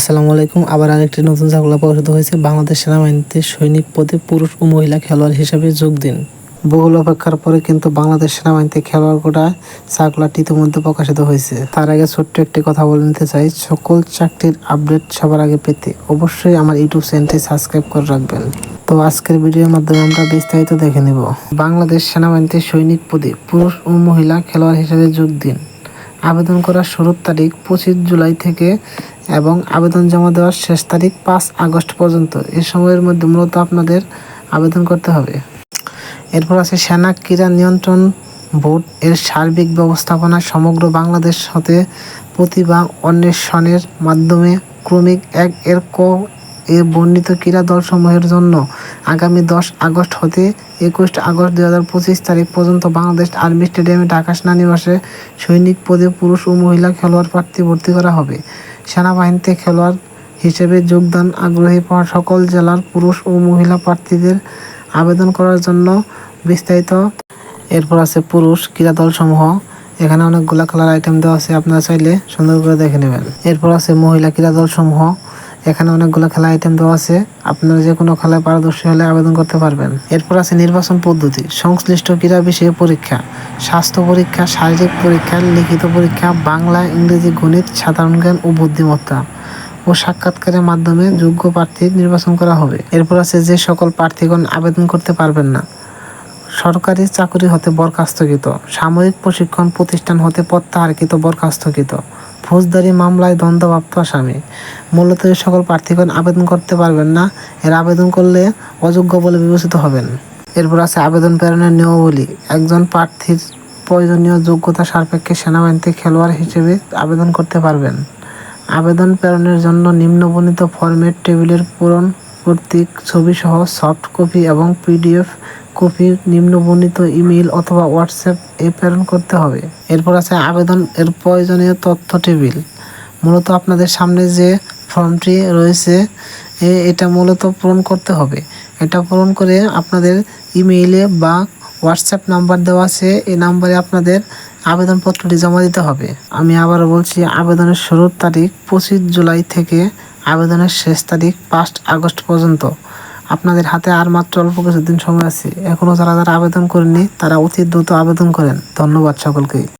আসসালামু আলাইকুম। আবার আরেকটি নতুন চাকলা প্রকাশিত হয়েছে। বাংলাদেশ সেনাবাহিনীতে সৈনিক পদে পুরুষ ও মহিলা খেলোয়াড় হিসেবে যোগ দিন। বহুল অপেক্ষার পরে কিন্তু বাংলাদেশ সেনাবাহিনীতে খেলোয়াড় কোটা চাকলাটি ইতিমধ্যে প্রকাশিত হয়েছে। তার আগে ছোট্ট একটি কথা বলে নিতে চাই। সকল চাকরির আপডেট সবার আগে পেতে অবশ্যই আমার ইউটিউব চ্যানেলটি সাবস্ক্রাইব করে রাখবেন। তো আজকের ভিডিওর মাধ্যমে আমরা বিস্তারিত দেখে নেব। বাংলাদেশ সেনাবাহিনীতে সৈনিক পদে পুরুষ ও মহিলা খেলোয়াড় হিসেবে যোগ দিন। আবেদন করার শুরুর তারিখ পঁচিশ জুলাই থেকে এবং আবেদন জমা দেওয়ার শেষ তারিখ পাঁচ আগস্ট পর্যন্ত। এই সময়ের মধ্যে মূলত আপনাদের আবেদন করতে হবে। এরপর আছে সেনা ক্রীড়া নিয়ন্ত্রণ বোর্ড এর সার্বিক ব্যবস্থাপনা সমগ্র বাংলাদেশ হতে প্রতিভা অন্বেষণের মাধ্যমে ক্রমিক এক এর ক এ বর্ণিত ক্রীড়া দলসমূহের জন্য আগামী দশ আগস্ট হতে একুশ আগস্ট দুই হাজার পঁচিশ তারিখ পর্যন্ত বাংলাদেশ আর্মি স্টেডিয়ামে ঢাকা সেনানিবাসে সৈনিক, পদে পুরুষ ও মহিলা খেলোয়াড় প্রার্থী ভর্তি করা হবে। সেনাবাহিনীতে খেলোয়াড় হিসেবে যোগদান আগ্রহী পাওয়া সকল জেলার পুরুষ ও মহিলা প্রার্থীদের আবেদন করার জন্য বিস্তারিত। এরপর আছে পুরুষ ক্রীড়া দলসমূহ এখানে অনেকগুলো খেলার আইটেম দেওয়া আছে, আপনারা চাইলে সুন্দর করে দেখে নেবেন। এরপর আছে মহিলা ক্রীড়া দলসমূহ এখানে অনেকগুলো খেলা আইটেম দেওয়া আছে। আপনারা যে কোনো খেলায় পারদর্শী হলে আবেদন করতে পারবেন। এরপর আছে নির্বাচন পদ্ধতি। সংশ্লিষ্ট ক্রীড়া বিষয়ে পরীক্ষা। স্বাস্থ্য পরীক্ষা, শারীরিক পরীক্ষা, লিখিত পরীক্ষা, বাংলা, ইংরেজি, গণিত, সাধারণ জ্ঞান ও বুদ্ধিমত্তা। ও সাক্ষাৎকারের মাধ্যমে যোগ্য প্রার্থী নির্বাচন করা হবে। এরপর আছে যে সকল প্রার্থীগণ আবেদন করতে পারবেন না। সরকারি চাকরি হতে বরখাস্তকৃত। সামরিক প্রশিক্ষণ প্রতিষ্ঠান হতে প্রত্যাহারকৃত বরখাস্তকৃত। ফৌজদারি মামলায় দ্বন্দ্বপ্রাপ্ত আসামি মূলত এই সকল প্রার্থীগণ আবেদন করতে পারবেন না। এর আবেদন করলে অযোগ্য বলে বিবেচিত হবেন। এরপর আছে আবেদন প্রেরণের নিয়মাবলী। একজন প্রার্থীর প্রয়োজনীয় যোগ্যতা সাপেক্ষে সেনাবাহিনীতে খেলোয়াড় হিসেবে আবেদন করতে পারবেন। আবেদন প্রেরণের জন্য নিম্নবর্ণিত ফরম্যাট টেবিলের পূরণ কর্তৃক ছবিসহ সফট কপি এবং পিডিএফ কপি, নিম্নবর্ণিত ইমেইল অথবা হোয়াটসঅ্যাপ এ প্রেরণ করতে হবে। এরপর আছে আবেদন এর প্রয়োজনীয় তথ্য টেবিল। মূলত আপনাদের সামনে যে ফর্মটি রয়েছে এটা মূলত পূরণ করতে হবে। এটা পূরণ করে আপনাদের ইমেইলে বা হোয়াটসঅ্যাপ নাম্বার দেওয়া আছে, এই নাম্বারে আপনাদের আবেদনপত্রটি জমা দিতে হবে। আমি আবার বলছি, আবেদনের শুরুর তারিখ পঁচিশ জুলাই থেকে আবেদনের শেষ তারিখ পাঁচ আগস্ট পর্যন্ত। আপনাদের হাতে আর মাত্র অল্প কিছুদিন সময় আছে। এখনও যারা যারা আবেদন করেননি, তারা অতি দ্রুত আবেদন করেন। ধন্যবাদ সকলকে।